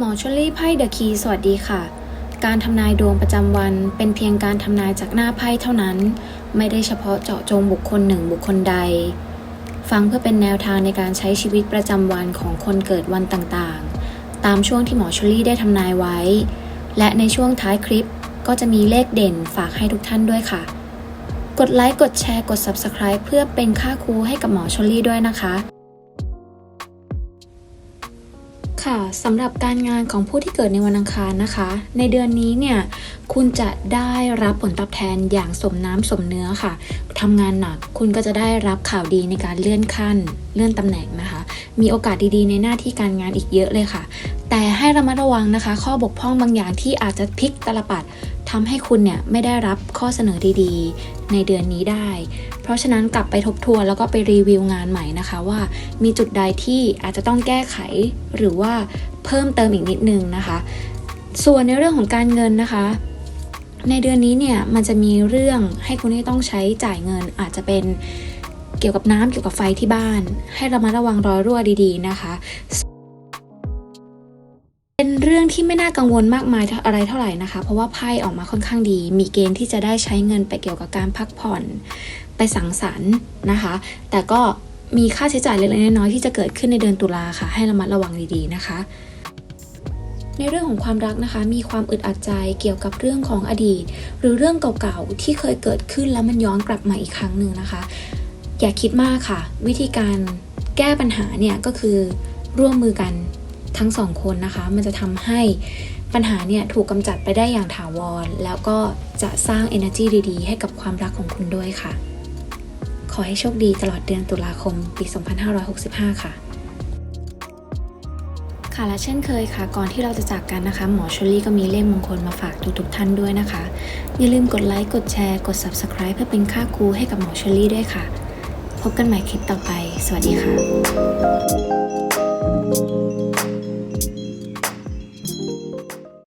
หมอชลลี่ไพ่เดอะคีสวัสดีค่ะ การทำนายดวงประจำวันเป็นเพียงการทำนายจากหน้าไพ่เท่านั้น ไม่ได้เฉพาะเจาะจงบุคคลหนึ่งบุคคลใด ฟังเพื่อเป็นแนวทางในการใช้ชีวิตประจำวันของคนเกิดวันต่างๆ ตามช่วงที่หมอชลลี่ได้ทำนายไว้ และในช่วงท้ายคลิปก็จะมีเลขเด่นฝากให้ทุกท่านด้วยค่ะ กดไลค์กดแชร์กด Subscribe เพื่อเป็นค่าครูให้กับหมอชลลี่ด้วยนะคะ ค่ะสำหรับการงานของผู้ที่เกิดในวันอังคารนะคะ ในเดือนนี้เนี่ยคุณจะได้รับผลตอบแทนอย่างสมน้ำสมเนื้อค่ะทำงานหนักคุณก็จะได้รับข่าวดีในการเลื่อนขั้น เลื่อนตำแหน่งนะคะ มีโอกาสดีๆ ในหน้าที่การงานอีกเยอะเลยค่ะ แต่ให้ระมัดระวังนะคะ ข้อบกพร่องบางอย่างที่อาจจะพลิกตลปัดทำให้คุณเนี่ยไม่ได้รับข้อเสนอดีๆ ในเดือนนี้ได้ เพราะฉะนั้นกลับไปทบทวนแล้วก็ไปรีวิวงานใหม่นะคะว่ามีจุดใดที่อาจจะต้องแก้ไขหรือว่าเพิ่มเติมอีกนิดนึงนะคะ ส่วนในเรื่องของการเงินนะคะ ในเดือนนี้เนี่ยมันจะมีเรื่องให้คุณที่ต้องใช้จ่ายเงินอาจจะเป็นเกี่ยวกับน้ำเกี่ยวกับไฟที่บ้าน ให้ระมัดระวังรอยรั่วดี ๆ นะคะ เรื่องที่ไม่น่ากังวลมากมายอะไรเท่าไหร่นะคะ เพราะว่าไพ่ออกมาค่อนข้างดี มีเกณฑ์ที่จะได้ใช้เงินไปเกี่ยวกับการพักผ่อนไปสังสรรค์นะคะ แต่ก็มีค่าใช้จ่ายเล็กๆน้อยๆที่จะเกิดขึ้นในเดือนตุลาค่ะ ให้ระมัดระวังดีๆนะคะ ในเรื่องของความรักนะคะ มีความอึดอัดใจเกี่ยวกับเรื่องของอดีต หรือเรื่องเก่าๆที่เคยเกิดขึ้นแล้วมันย้อนกลับมาอีกครั้งหนึ่งนะคะ อย่าคิดมากค่ะ วิธีการแก้ปัญหาเนี่ยก็คือร่วมมือกัน ทั้งสองคนนะคะ มันจะทำให้ปัญหาเนี่ยถูกกำจัดไปได้อย่างถาวร แล้วก็จะสร้าง energy ดีๆ ให้กับความรักของคุณด้วยค่ะ ขอให้โชคดีตลอดเดือนตุลาคมปี 2565 ค่ะค่ะและเช่นเคยค่ะ ก่อนที่เราจะจากกันนะคะ หมอชลลี่ก็มีเลขมงคลมาฝากทุกๆท่านด้วยนะคะ อย่าลืมกดไลค์กดแชร์กด Subscribe เพื่อเป็นค่าครูให้กับหมอชลลี่ด้วยค่ะ พบกันใหม่คลิปต่อไป สวัสดีค่ะ